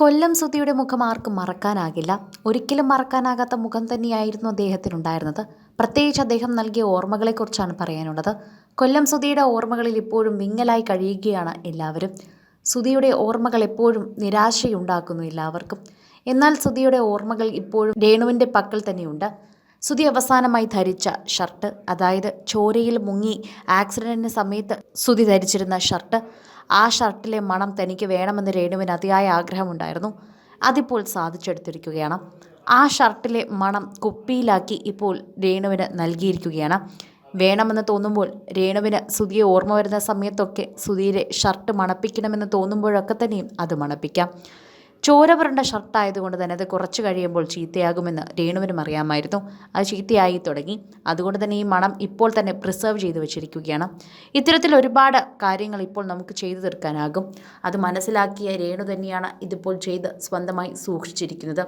കൊല്ലം സുധിയുടെ മുഖം ആർക്കും മറക്കാനാകില്ല. ഒരിക്കലും മറക്കാനാകാത്ത മുഖം തന്നെയായിരുന്നു അദ്ദേഹത്തിനുണ്ടായിരുന്നത്. പ്രത്യേകിച്ച് അദ്ദേഹം നൽകിയ ഓർമ്മകളെക്കുറിച്ചാണ് പറയാനുള്ളത്. കൊല്ലം സുധിയുടെ ഓർമ്മകളിൽ ഇപ്പോഴും വിങ്ങലായി കഴിയുകയാണ് എല്ലാവരും. സുധിയുടെ ഓർമ്മകൾ എപ്പോഴും നിരാശയുണ്ടാക്കുന്നു എല്ലാവർക്കും. എന്നാൽ സുധിയുടെ ഓർമ്മകൾ ഇപ്പോഴും രേണുവിന്റെ പക്കൽ തന്നെയുണ്ട്. സുധി അവസാനമായി ധരിച്ച ഷർട്ട് അതായത് ചോരയിൽ മുങ്ങി ആക്സിഡന്റിന് സമയത്ത് സുധി ധരിച്ചിരുന്ന ഷർട്ട് ആ ഷർട്ടിലെ മണം തനിക്ക് വേണമെന്ന് രേണുവിന് അതിയായ ആഗ്രഹമുണ്ടായിരുന്നു. അതിപ്പോൾ സാധിച്ചെടുത്തിരിക്കുകയാണ്. ആ ഷർട്ടിലെ മണം കുപ്പിയിലാക്കി ഇപ്പോൾ രേണുവിന് നൽകിയിരിക്കുകയാണ്. വേണമെന്ന് തോന്നുമ്പോൾ രേണുവിന് സുധിയെ ഓർമ്മ വരുന്ന സമയത്തൊക്കെ സുതിയിലെ ഷർട്ട് മണപ്പിക്കണമെന്ന് തോന്നുമ്പോഴൊക്കെ തന്നെയും അത് മണപ്പിക്കാം. ചോര പുരണ്ട ഷർട്ടായതുകൊണ്ട് തന്നെ അത് കുറച്ച് കഴിയുമ്പോൾ ചീത്തയാകുമെന്ന് രേണുവിനും അറിയാമായിരുന്നു. അത് ചീത്തയായി തുടങ്ങി. അതുകൊണ്ട് തന്നെ ഈ മണം ഇപ്പോൾ തന്നെ പ്രിസർവ് ചെയ്തു വെച്ചിരിക്കുകയാണ്. ഇത്തരത്തിൽ ഒരുപാട് കാര്യങ്ങൾ ഇപ്പോൾ നമുക്ക് ചെയ്തു തീർക്കാനാകും. അത് മനസ്സിലാക്കിയ രേണു തന്നെയാണ് ഇതിപ്പോൾ ചെയ്ത് സ്വന്തമായി സൂക്ഷിച്ചിരിക്കുന്നത്.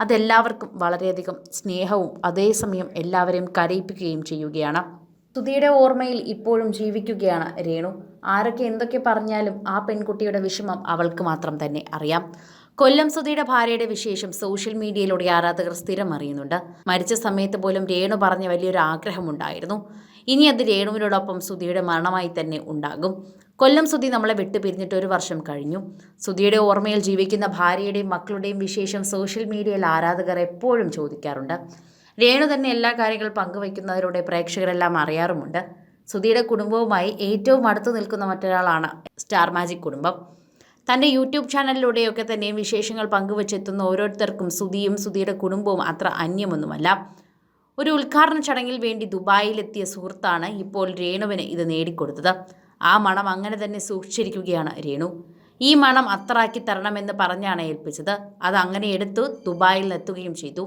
അതെല്ലാവർക്കും വളരെയധികം സ്നേഹവും അതേസമയം എല്ലാവരെയും കരയിപ്പിക്കുകയും ചെയ്യുകയാണ്. സുധിയുടെ ഓർമ്മയിൽ ഇപ്പോഴും ജീവിക്കുകയാണ് രേണു. ആരൊക്കെ എന്തൊക്കെ പറഞ്ഞാലും ആ പെൺകുട്ടിയുടെ വിഷമം അവൾക്ക് മാത്രം തന്നെ അറിയാം. കൊല്ലം സുധിയുടെ ഭാര്യയുടെ വിശേഷം സോഷ്യൽ മീഡിയയിലൂടെ ആരാധകർ സ്ഥിരം അറിയുന്നുണ്ട്. മരിച്ച സമയത്ത് പോലും രേണു പറഞ്ഞ വലിയൊരു ആഗ്രഹമുണ്ടായിരുന്നു. ഇനി അത് രേണുവിനോടൊപ്പം സുധിയുടെ മരണമായി തന്നെ ഉണ്ടാകും. കൊല്ലം സുധി നമ്മളെ വിട്ടുപിരിഞ്ഞിട്ട് ഒരു വർഷം കഴിഞ്ഞു. സുധിയുടെ ഓർമ്മയിൽ ജീവിക്കുന്ന ഭാര്യയുടെയും മക്കളുടെയും വിശേഷം സോഷ്യൽ മീഡിയയിൽ ആരാധകർ എപ്പോഴും ചോദിക്കാറുണ്ട്. രേണു തന്നെ എല്ലാ കാര്യങ്ങളും പങ്കുവയ്ക്കുന്നതിലൂടെ പ്രേക്ഷകരെല്ലാം അറിയാറുമുണ്ട്. സുധിയുടെ കുടുംബവുമായി ഏറ്റവും അടുത്തു നിൽക്കുന്ന മറ്റൊരാളാണ് സ്റ്റാർ മാജിക് കുടുംബം. തന്റെ യൂട്യൂബ് ചാനലിലൂടെയൊക്കെ തന്നെയും വിശേഷങ്ങൾ പങ്കുവച്ചെത്തുന്ന ഓരോരുത്തർക്കും സുധിയും സുധിയുടെ കുടുംബവും അത്ര അന്യമൊന്നുമല്ല. ഒരു ഉദ്ഘാടന ചടങ്ങിൽ വേണ്ടി ദുബായിലെത്തിയ സുഹൃത്താണ് ഇപ്പോൾ രേണുവിന് ഇത് നേടിക്കൊടുത്തത്. ആ മണം അങ്ങനെ തന്നെ സൂക്ഷിച്ചിരിക്കുകയാണ് രേണു. ഈ മണം അത്രാക്കി തരണമെന്ന് പറഞ്ഞാണ് ഏൽപ്പിച്ചത്. അത് അങ്ങനെ എടുത്തു ദുബായിൽ എത്തുകയും ചെയ്തു.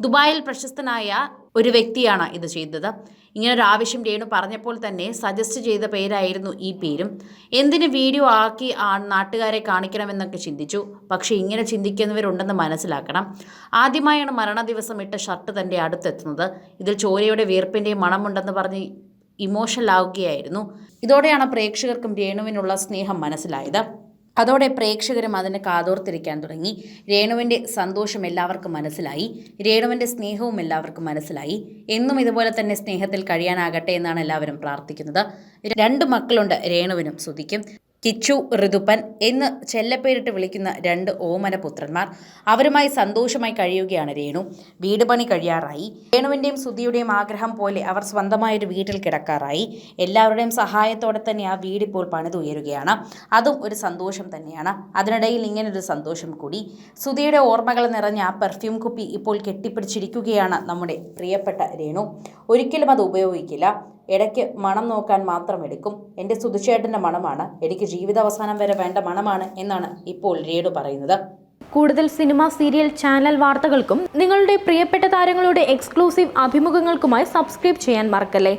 ദുബായിൽ പ്രശസ്തനായ ഒരു വ്യക്തിയാണ് ഇത് ചെയ്തത്. ഇങ്ങനൊരു ആവശ്യം രേണു പറഞ്ഞപ്പോൾ തന്നെ സജസ്റ്റ് ചെയ്ത പേരായിരുന്നു ഈ പേരും. എന്തിന് വീഡിയോ ആക്കി ആ നാട്ടുകാരെ കാണിക്കണമെന്നൊക്കെ ചിന്തിച്ചു. പക്ഷേ ഇങ്ങനെ ചിന്തിക്കുന്നവരുണ്ടെന്ന് മനസ്സിലാക്കണം. ആദ്യമായാണ് മരണ ദിവസം ഇട്ട ഷർട്ട് തന്റെ അടുത്തെത്തുന്നത്. ഇതിൽ ചോരയുടെ വീർപ്പിന്റെയും മണമുണ്ടെന്ന് പറഞ്ഞ് ഇമോഷണൽ ആവുകയായിരുന്നു. ഇതോടെയാണ് പ്രേക്ഷകർക്കും രേണുവിനുള്ള സ്നേഹം മനസ്സിലായത്. അതോടെ പ്രേക്ഷകരും അതിന് കാതോർത്തിരിക്കാൻ തുടങ്ങി. രേണുവിന്റെ സന്തോഷം എല്ലാവർക്കും മനസ്സിലായി. രേണുവിന്റെ സ്നേഹവും എല്ലാവർക്കും മനസ്സിലായി. എന്നും ഇതുപോലെ തന്നെ സ്നേഹത്തിൽ കഴിയാനാകട്ടെ എന്നാണ് എല്ലാവരും പ്രാർത്ഥിക്കുന്നത്. രണ്ട് മക്കളുണ്ട് രേണുവിനും ശ്രുതിക്കും കിച്ചു ഋതുപ്പൻ എന്ന് ചെല്ലപ്പേരിട്ട് വിളിക്കുന്ന രണ്ട് ഓമന പുത്രന്മാർ അവരുമായി സന്തോഷമായി കഴിയുകയാണ് രേണു. വീട് പണി കഴിയാറായി. രേണുവിന്റെയും സുധിയുടെയും ആഗ്രഹം പോലെ അവർ സ്വന്തമായൊരു വീട്ടിൽ കിടക്കാറായി. എല്ലാവരുടെയും സഹായത്തോടെ തന്നെ ആ വീടിപ്പോൾ പണിതുയരുകയാണ് അതും ഒരു സന്തോഷം തന്നെയാണ്. അതിനിടയിൽ ഇങ്ങനൊരു സന്തോഷം കൂടി. സുധിയുടെ ഓർമ്മകൾ നിറഞ്ഞ ആ പെർഫ്യൂം കുപ്പി ഇപ്പോൾ കെട്ടിപ്പിടിച്ചിരിക്കുകയാണ് നമ്മുടെ പ്രിയപ്പെട്ട രേണു. ഒരിക്കലും അത് ഉപയോഗിക്കില്ല. ഇടയ്ക്ക് മണം നോക്കാൻ മാത്രം എടുക്കും. എന്റെ സുധിച്ചേട്ടന്റെ മണമാണ്. എനിക്ക് ജീവിതാവസാനം വരെ വേണ്ട മണമാണ് എന്നാണ് ഇപ്പോൾ രേണു പറയുന്നത്. കൂടുതൽ സിനിമ സീരിയൽ ചാനൽ വാർത്തകൾക്കും നിങ്ങളുടെ പ്രിയപ്പെട്ട താരങ്ങളുടെ എക്സ്ക്ലൂസീവ് അഭിമുഖങ്ങൾക്കുമായി സബ്സ്ക്രൈബ് ചെയ്യാൻ മറക്കല്ലേ?